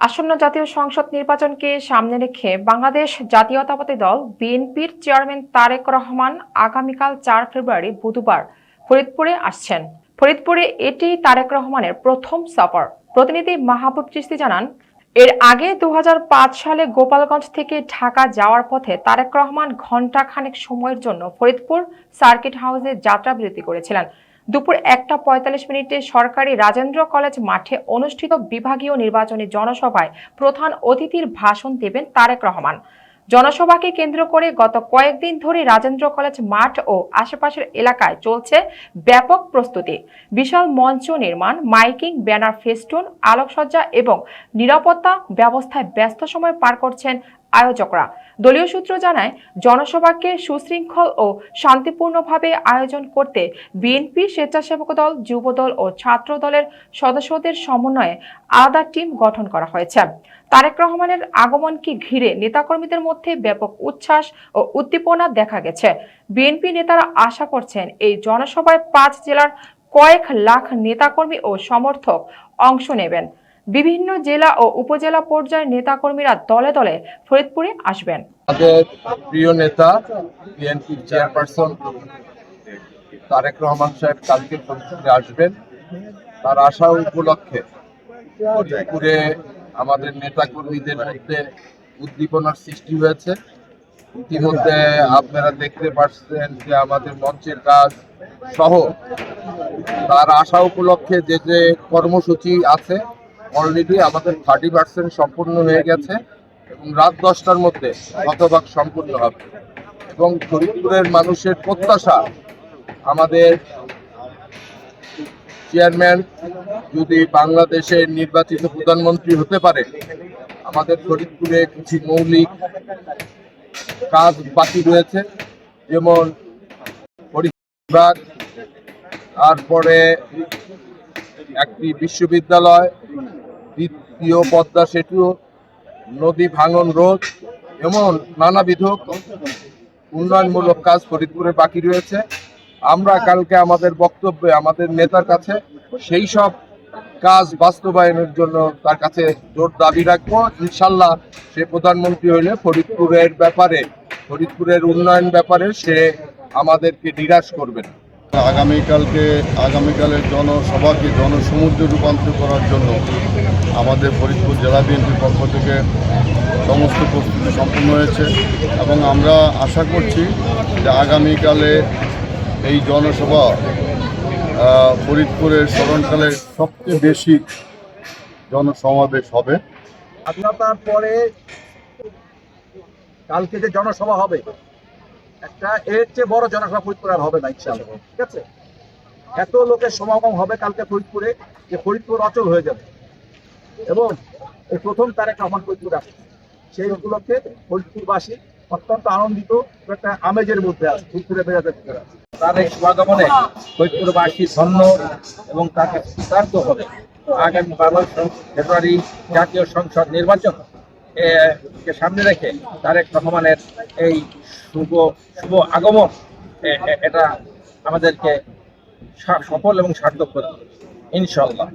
আসন্ন জাতীয় সংসদ নির্বাচনকে সামনে রেখে বাংলাদেশ জাতীয়তাবাদী দল বিএনপির চেয়ারম্যান তারেক রহমান আগামীকাল চার ফেব্রুয়ারি বুধবার ফরিদপুরে আসছেন। ফরিদপুরে এটি তারেক রহমানের প্রথম সফর। প্রতিনিধি মাহবুব চিস্তি জানান, এর আগে দু হাজার পাঁচ সালে গোপালগঞ্জ থেকে ঢাকা যাওয়ার পথে তারেক রহমান ঘণ্টা খানেক সময়ের জন্য ফরিদপুর সার্কিট হাউসে যাত্রা বিরতি করেছিলেন। দুপুর একটা পঁয়তাল্লিশ মিনিটে সরকারি রাজেন্দ্র কলেজ মাঠে অনুষ্ঠিত বিভাগীয় নির্বাচনী জনসভায় প্রধান অতিথির ভাষণ দেবেন তারেক রহমান। জনসভাকে কেন্দ্র করে গত কয়েকদিন ধরে রাজেন্দ্র কলেজ মাঠ ও আশেপাশের এলাকায় চলছে ব্যাপক প্রস্তুতি। বিশাল মঞ্চ নির্মাণ, মাইকিং, ব্যানার ফেস্টুন, আলোকসজ্জা এবং নিরাপত্তা ব্যবস্থায় ব্যস্ত সময় পার করছেন আয়োজকরা। দলীয় সূত্র জানায়, জনসভাকে সুশৃঙ্খল ও শান্তিপূর্ণভাবে আয়োজন করতে বিএনপি স্বেচ্ছাসেবক দল যুবদল ও ছাত্র দলের সদস্যদের সমন্বয়ে আলাদা টিম গঠন করা হয়েছে। তারেক রহমানের আগমনকে ঘিরে নেতাকর্মীদের মধ্যে ব্যাপক উচ্ছ্বাস ও উদ্দীপনা দেখা গেছে? বিএনপি নেতারা আশা করছেন, এই জনসভায় পাঁচ জেলার কয়েক লাখ নেতাকর্মী ও সমর্থক অংশ নেবেন। বিভিন্ন জেলা ও উপজেলা পর্যায়ের নেতাকর্মীরা দলে দলে ফরিদপুরে আসবেন। আমাদের প্রিয় নেতা বিএনপি চেয়ারপারসন তারেক রহমান সাহেব কালকে ফরিদপুরে আসবেন। তার আসা উপলক্ষে ফরিদপুরে আমাদের নেতা কর্মীদের মধ্যে উদ্দীপনার সৃষ্টি হয়েছে। ইতিমধ্যে আপনারা দেখতে পাচ্ছেন যে আমাদের মঞ্চের কাজ সহ তার আসা উপলক্ষে যে যে কর্মসূচি আছে অলরেডি আমাদের থার্টি পার্সেন্ট সম্পূর্ণ হয়ে গেছে এবং রাত দশটার মধ্যে শতভাগ সম্পূর্ণ হবে। এবং ফরিদপুরের মানুষের প্রত্যাশা আমাদের চেয়ারম্যান যদি বাংলাদেশের নির্বাচিত প্রধানমন্ত্রী হতে পারে, আমাদের ফরিদপুরে কিছু মৌলিক কাজ বাকি রয়েছে, যেমন পরিবার, তারপরে একটি বিশ্ববিদ্যালয় দ্বিতীয় পদ্মা সেতু, নদী ভাঙন রোধ এমন নানাবিধ উন্নয়নমূলক কাজ ফরিদপুরে বাকি রয়েছে। আমরা কালকে আমাদের বক্তব্যে আমাদের নেতার কাছে সেই সব কাজ বাস্তবায়নের জন্য তার কাছে জোর দাবি রাখব। ইনশাল্লাহ সে প্রধানমন্ত্রী হলে ফরিদপুরের ব্যাপারে, ফরিদপুরের উন্নয়ন ব্যাপারে সে আমাদেরকে নিরাশ করবে না। আগামীকালকে, আগামীকালের জনসভাকে জনসমুদ্রে রূপান্তর করার জন্য আমাদের ফরিদপুর জেলা বিএনপির পক্ষ থেকে সমস্ত প্রস্তুতি সম্পূর্ণ হয়েছে এবং আমরা আশা করছি যে আগামীকালে এই জনসভা ফরিদপুরের স্মরণকালে সবচেয়ে বেশি জনসমাবেশ হবে। স্বাধীনতার পরে কালকে যে জনসভা হবে একটা এর চেয়ে বড় জনসভা ফরিদপুরে আর হবে না, ইনশাআল্লাহ। ঠিক আছে? এত লোকের সমাগম হবে কালকে ফরিদপুরে, যে ফরিদপুর অচল হয়ে যাবে। এবং এই প্রথম তারেক রহমান ফরিদপুরে আসে সেই উপলক্ষে ফরিদপুরবাসী অত্যন্ত আনন্দিত, একটা আমেজের মধ্যে আছে, ফরিদপুরে বেড়াতে আছে। তার এই শুভাগমনে ফরিদপুরবাসী ধন্য এবং তাকে কৃতার্থ হবে আগামী বারো ফেব্রুয়ারি জাতীয় সংসদ নির্বাচন কে সামনে রেখে তারেক রহমানের এই শুভ শুভ আগমন এটা আমাদেরকে সফল এবং সার্থক করবে ইনশাল্লাহ